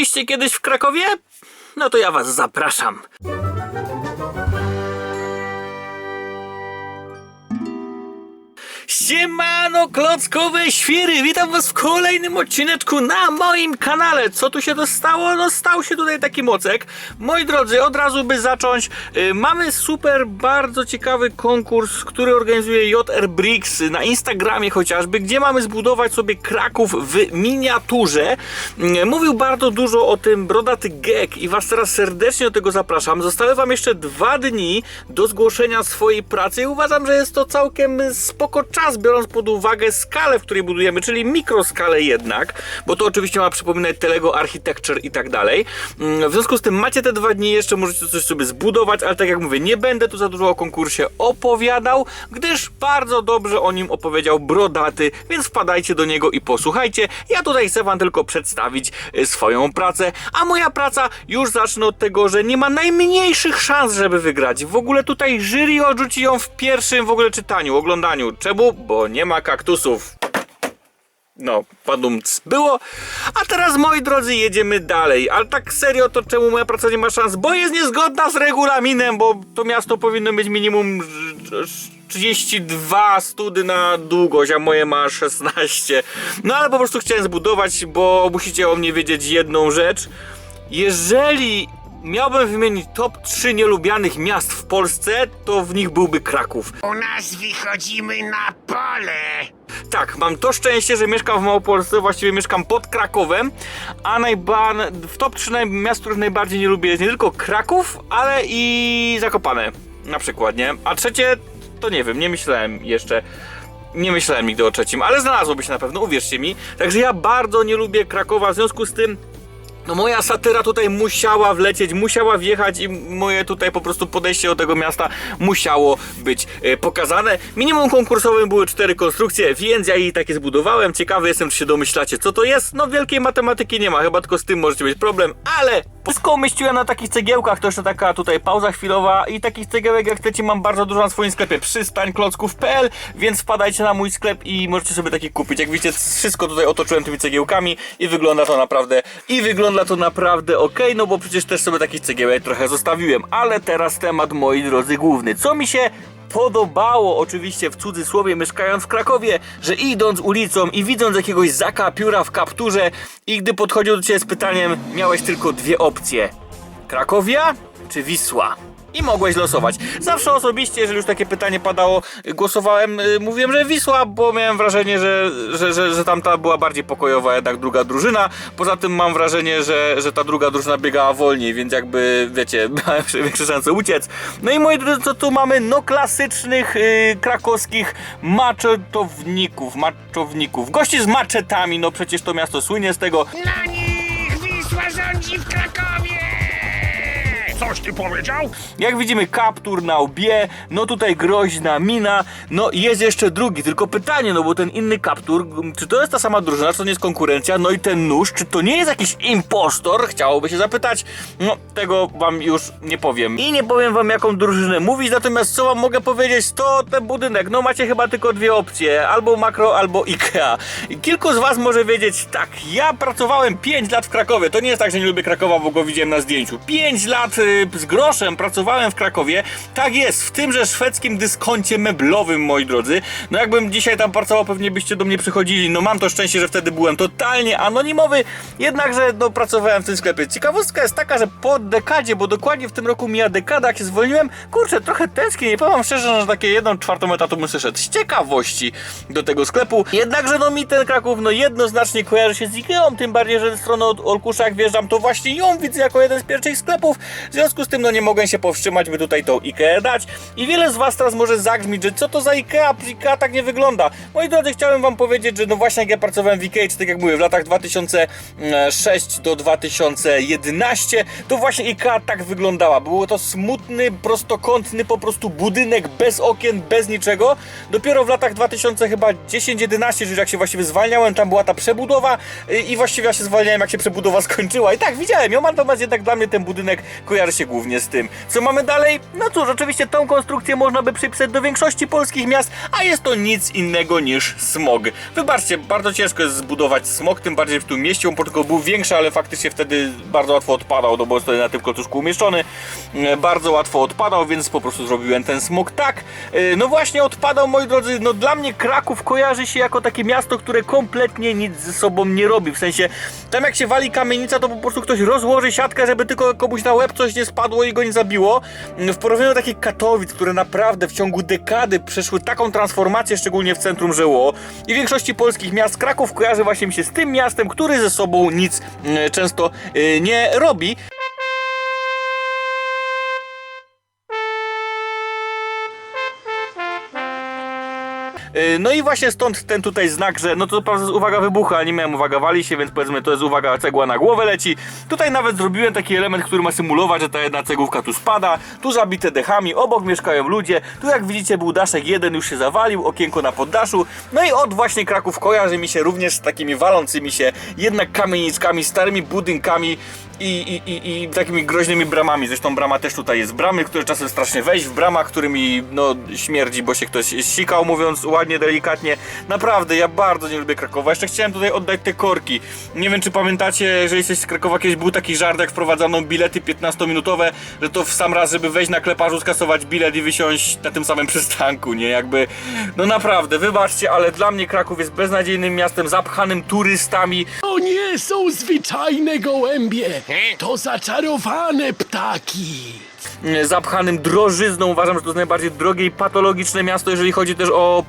Byliście kiedyś w Krakowie? No to ja was zapraszam. Siemano, klockowe świry! Witam was w kolejnym odcineczku na moim kanale. Co tu się to stało? No stał się tutaj taki mocek. Moi drodzy, od razu by zacząć, y, mamy super, bardzo ciekawy konkurs, który organizuje JR Bricks na Instagramie chociażby, gdzie mamy zbudować sobie Kraków w miniaturze. Y, Mówił bardzo dużo o tym Brodaty Gek i was teraz serdecznie do tego zapraszam. Zostały wam jeszcze dwa dni do zgłoszenia swojej pracy i uważam, że jest to całkiem spoko czas, biorąc pod uwagę skalę, w której budujemy, czyli mikroskalę jednak, bo to oczywiście ma przypominać Telego Architecture i tak dalej. Mm, W związku z tym macie te dwa dni, jeszcze możecie coś sobie zbudować, ale tak jak mówię, nie będę tu za dużo o konkursie opowiadał, gdyż bardzo dobrze o nim opowiedział Brodaty, więc wpadajcie do niego i posłuchajcie. Ja tutaj chcę wam tylko przedstawić y, swoją pracę, a moja praca już zacznę od tego, że nie ma najmniejszych szans, żeby wygrać. W ogóle tutaj jury odrzuci ją w pierwszym w ogóle czytaniu, oglądaniu. Czemu? Bo nie ma kaktusów. No, padumc było. A teraz, moi drodzy, jedziemy dalej. Ale tak serio, to czemu moja praca nie ma szans? Bo jest niezgodna z regulaminem, bo to miasto powinno mieć minimum ż- ż- 32 study na długość, a moje ma 16. No ale po prostu chciałem zbudować, bo musicie o mnie wiedzieć jedną rzecz. Jeżeli miałbym wymienić top 3 nielubianych miast w Polsce, to w nich byłby Kraków. U nas wychodzimy na pole. Tak, mam to szczęście, że mieszkam w Małopolsce, właściwie mieszkam pod Krakowem, a najba... w top 3 naj... miast, których najbardziej nie lubię jest nie tylko Kraków, ale i Zakopane na przykład, nie? A trzecie, to nie wiem, nie myślałem jeszcze. Nie myślałem nigdy o trzecim, ale znalazłoby się na pewno, uwierzcie mi. Także ja bardzo nie lubię Krakowa, w związku z tym no moja satyra tutaj musiała wlecieć, musiała wjechać i moje tutaj po prostu podejście do tego miasta musiało być e, pokazane. Minimum konkursowym były cztery konstrukcje, więc ja je takie zbudowałem. Ciekawy jestem, czy się domyślacie, co to jest. No wielkiej matematyki nie ma, chyba tylko z tym możecie mieć problem, ale wszystko umieściłem na takich cegiełkach, to jeszcze taka tutaj pauza chwilowa i takich cegiełek jak chcecie mam bardzo dużo na swoim sklepie przystańklocków.pl, więc wpadajcie na mój sklep i możecie sobie taki kupić. Jak widzicie, wszystko tutaj otoczyłem tymi cegiełkami i wygląda to naprawdę i wygląda to naprawdę ok, no bo przecież też sobie takich cegiełek trochę zostawiłem. Ale teraz temat, moi drodzy, główny. Co mi się podobało, oczywiście w cudzysłowie, mieszkając w Krakowie, że idąc ulicą i widząc jakiegoś zaka pióra w kapturze i gdy podchodził do ciebie z pytaniem, miałeś tylko dwie opcje. Krakowia czy Wisła? I mogłeś losować. Zawsze osobiście, jeżeli już takie pytanie padało, głosowałem, y, mówiłem, że Wisła, bo miałem wrażenie, że, że, że, że tamta była bardziej pokojowa, jednak druga drużyna. Poza tym mam wrażenie, że, że ta druga drużyna biegała wolniej, więc jakby, wiecie, miałem większe szanse uciec. No i moi drodzy, co tu mamy? No klasycznych y, krakowskich maczetowników, maczowników. Gości z maczetami, no przecież to miasto słynie z tego. Na nich Wisła rządzi w Krakowie. Coś ty powiedział? Jak widzimy, kaptur na łbie, no tutaj groźna mina, no i jest jeszcze drugi, tylko pytanie, no bo ten inny kaptur, czy to jest ta sama drużyna, czy to nie jest konkurencja, no i ten nóż, czy to nie jest jakiś impostor, chciałoby się zapytać, no tego wam już nie powiem. I nie powiem wam jaką drużynę mówić, natomiast co wam mogę powiedzieć, to ten budynek, no macie chyba tylko dwie opcje, albo makro, albo Ikea. I kilku z was może wiedzieć, tak, ja pracowałem 5 lat w Krakowie, to nie jest tak, że nie lubię Krakowa, bo go widziałem na zdjęciu. 5 lat y, z groszem pracowałem w Krakowie. Tak jest, w tymże szwedzkim dyskoncie meblowym, moi drodzy. No jakbym dzisiaj tam pracował, pewnie byście do mnie przychodzili. No mam to szczęście, że wtedy byłem totalnie anonimowy, jednakże no pracowałem w tym sklepie. Ciekawostka jest taka, że po dekadzie, bo dokładnie w tym roku mija dekada, jak się zwolniłem, kurczę, trochę tęsknię, nie powiem szczerze, że takie jedną czwartą etatu bym szedł z ciekawości do tego sklepu. Jednakże no mi ten Kraków no jednoznacznie kojarzy się z Ikeą, tym bardziej, że ze strony od Olkusza jak wjeżdżam, to właśnie ją widzę jako jeden z pierwszych sklepów. Związku z tym no nie mogę się powstrzymać, by tutaj tą Ikeę dać. I wiele z was teraz może zagrzmić, że co to za Ikea? Ikea tak nie wygląda. Moi drodzy, chciałem wam powiedzieć, że no właśnie jak ja pracowałem w Ikei, czy tak jak mówię, w latach 2006 do 2011, to właśnie Ikea tak wyglądała. Było to smutny, prostokątny po prostu budynek bez okien, bez niczego. Dopiero w latach 2000 chyba 10-11, czyli jak się właściwie zwalniałem, tam była ta przebudowa i właściwie ja się zwalniałem jak się przebudowa skończyła. I tak, widziałem ją, natomiast jednak dla mnie ten budynek kojarzy się głównie z tym. Co mamy dalej? No cóż, oczywiście tą konstrukcję można by przypisać do większości polskich miast, a jest to nic innego niż smog. Wybaczcie, bardzo ciężko jest zbudować smog, tym bardziej w tym mieście. On tylko był większy, ale faktycznie wtedy bardzo łatwo odpadał, no bo na tym klocuszku umieszczony. E, Bardzo łatwo odpadał, więc po prostu zrobiłem ten smog tak. E, No właśnie odpadał, moi drodzy, no dla mnie Kraków kojarzy się jako takie miasto, które kompletnie nic ze sobą nie robi. W sensie, tam jak się wali kamienica, to po prostu ktoś rozłoży siatkę, żeby tylko komuś na łeb coś nie spadło i go nie zabiło. W porównaniu do takich Katowic, które naprawdę w ciągu dekady przeszły taką transformację, szczególnie w centrum Żeło i w większości polskich miast, Kraków kojarzy właśnie mi się z tym miastem, który ze sobą nic mm, często y, nie robi. No i właśnie stąd ten tutaj znak, że no to prawda uwaga wybucha, nie miałem uwaga wali się, więc powiedzmy to jest uwaga cegła na głowę leci. Tutaj nawet zrobiłem taki element, który ma symulować, że ta jedna cegłówka tu spada, tu zabite dechami, obok mieszkają ludzie, tu jak widzicie był daszek jeden już się zawalił, okienko na poddaszu, no i od właśnie Kraków kojarzy mi się również z takimi walącymi się jednak kamienickami, starymi budynkami, i, i, i, takimi groźnymi bramami. Zresztą brama też tutaj jest. Bramy, które czasem strasznie wejść w bramach, którymi no śmierdzi, bo się ktoś sikał, mówiąc ładnie, delikatnie. Naprawdę, ja bardzo nie lubię Krakowa. Jeszcze chciałem tutaj oddać te korki. Nie wiem, czy pamiętacie, że jesteś z Krakowa, kiedyś był taki żart, jak wprowadzano bilety 15-minutowe, że to w sam raz, żeby wejść na kleparzu, skasować bilet i wysiąść na tym samym przystanku, nie? Jakby, no naprawdę, wybaczcie, ale dla mnie Kraków jest beznadziejnym miastem, zapchanym turystami, To nie są zwyczajne gołębie, to zaczarowane ptaki. Zapchanym drożyzną. Uważam, że to jest najbardziej drogie i patologiczne miasto, jeżeli chodzi też o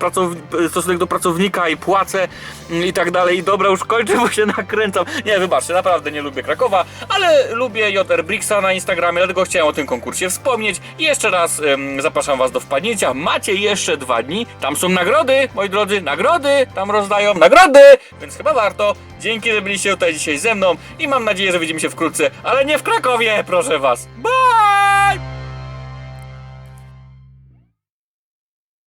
stosunek do pracownika i płace mm, i tak dalej. I dobra, już kończę, bo się nakręcam. Nie, wybaczcie, naprawdę nie lubię Krakowa, ale lubię JR Brixa na Instagramie, dlatego chciałem o tym konkursie wspomnieć. I jeszcze raz em, zapraszam Was do wpadnięcia. Macie jeszcze dwa dni. Tam są nagrody, moi drodzy, nagrody. Tam rozdają nagrody, więc chyba warto. Dzięki, że byliście tutaj dzisiaj ze mną i mam nadzieję, że widzimy się wkrótce, ale nie w Krakowie, proszę Was. Bye!